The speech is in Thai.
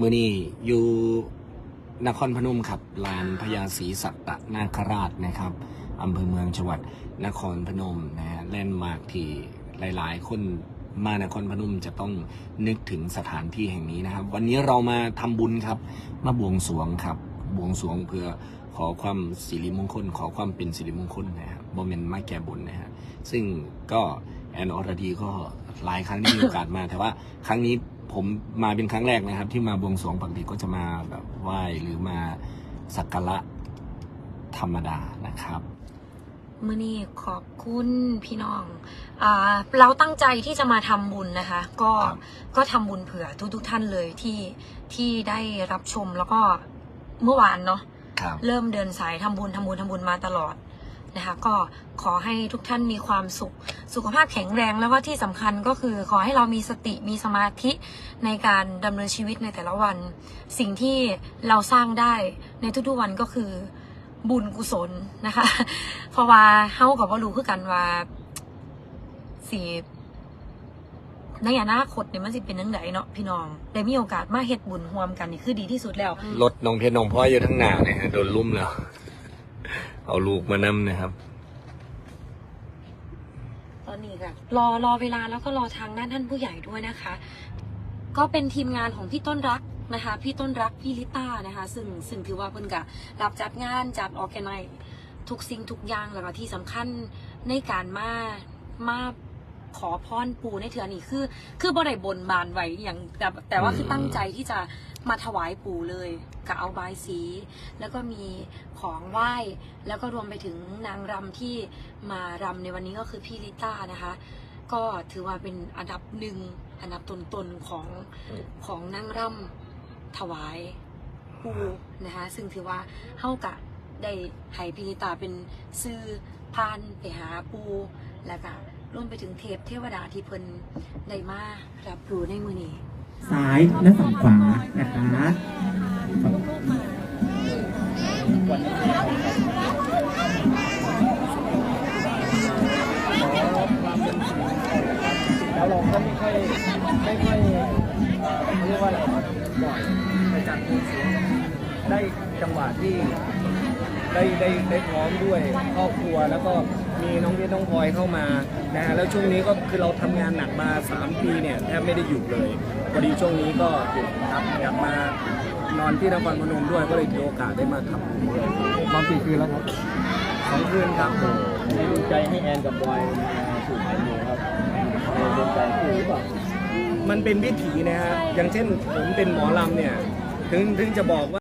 มื่อนี้อยู่นครพนมครับลานพญาศรีสัตตนาคราชนะครับอำเภอเมืองจังหวัดนครพนมนะฮะแลนด์มาร์คที่หลาย ๆ คนมานครพนมจะต้องนึกถึงสถานที่แห่งนี้นะครับ วันนี้เรามาทำบุญครับมาบวงสรวงครับบวงสรวงเพื่อขอความสิริมงคล ขอความเป็นสิริมงคลนะครับโมเมนต์มาแก่บุญนะฮะซึ่งก็ แอนอรดีก็หลายครั้งที่มีโอกาสมา แต่ว่าครั้งนี้ผมมาเป็นครั้งแรกนะครับ ที่มาบวงสรวงปกติก็จะมาแบบไหว้หรือมาสักการะธรรมดานะครับมื่อนี้ขอบคุณพี่น้องอ่าเราตั้งใจที่จะมาทำบุญนะคะ ก็ครับก็ทำบุญเผื่อทุกๆท่านเลยที่ที่ได้รับชมแล้วก็เมื่อวานเนาะครับเริ่มเดินสายทำบุญทำบุญทำบุญมาตลอด นะคะ ก็ขอให้ทุกท่านมีความสุข สุขภาพแข็งแรงแล้วก็ที่สำคัญก็คือขอให้เรามีสติมีสมาธิในการดำเนินชีวิตในแต่ละวัน สิ่งที่เราสร้างได้ในทุกๆวันก็คือบุญกุศลนะคะ เพราะว่าเฮากับว่ารู้คือกันว่าสีในอนาคตเนี่ยมันสิเป็นยังไงเนาะพี่น้องได้มีโอกาสมาเฮ็ดบุญร่วมกันนี่คือดีที่สุดแล้วรถน้องเพชรน้องพ่อยอยู่ทั้งหนาเนี่ยฮะโดนลุ่มแล้ว เอาลูกมานำนะครับ ตอนนี้ค่ะรอรอเวลาแล้วก็รอทางด้านท่านผู้ใหญ่ด้วยนะคะ ก็เป็นทีมงานของพี่ต้นรักนะคะ พี่ต้นรักพี่ลิต้านะคะ ซึ่งซึ่งถือว่าเพิ่นกะรับจัดงานจัดออแกไนทุกสิ่งทุกอย่างแล้วก็ที่สำคัญในการมามา ขอพรปู่ในเถือนี่คือ คือบ่ได้บนบานไว้อย่างแต่แต่ว่าคือตั้งใจที่จะมาถวายปู่เลยกับเอาบายสี แล้วก็มีของไหว้ แล้วก็รวมไปถึงนางรำที่มารำในวันนี้ก็คือพี่ลิต้านะคะ ก็ถือว่าเป็นอันดับหนึ่งอันดับตนๆของของนางรำถวายปูนะคะ ซึ่งถือว่าเฮากะได้ให้พี่ลิตาเป็นซื้อพานไปหาปูแล้วก็ รวมไปถึงเทพเทวดาที่เพิ่นได้มารับรู้ในมือนี้ ซ้ายและฝั่งขวานะคะแล้วเราก็ไม่ค่อยไม่ค่อยเอ่อเขาเรียกว่าอะไรบ่อยในการพูดเสียงได้จังหวะที่ ได้ได้ได้พร้อมด้วยครอบครัวแล้วก็มีน้องเพชรน้องพลอยเข้ามานะฮะแล้วช่วงนี้ก็คือเราทำงานหนักมา 3 ปีเนี่ยแทบไม่ได้หยุดเลยพอดีช่วงนี้ก็หยุดครับอยากมานอนที่นครพนมด้วยก็เลยถือโอกาสได้มาทำด้วยมากี่คืนแล้วครับสองคืนครับมีดวงใจให้แอนกับบอยมาสู่ไทยมูครับในดวงใจคือหรือเปล่ามันเป็นวิถีนะฮะอย่างเช่นผมเป็นหมอลำเนี่ยถึงถึงจะบอกว่า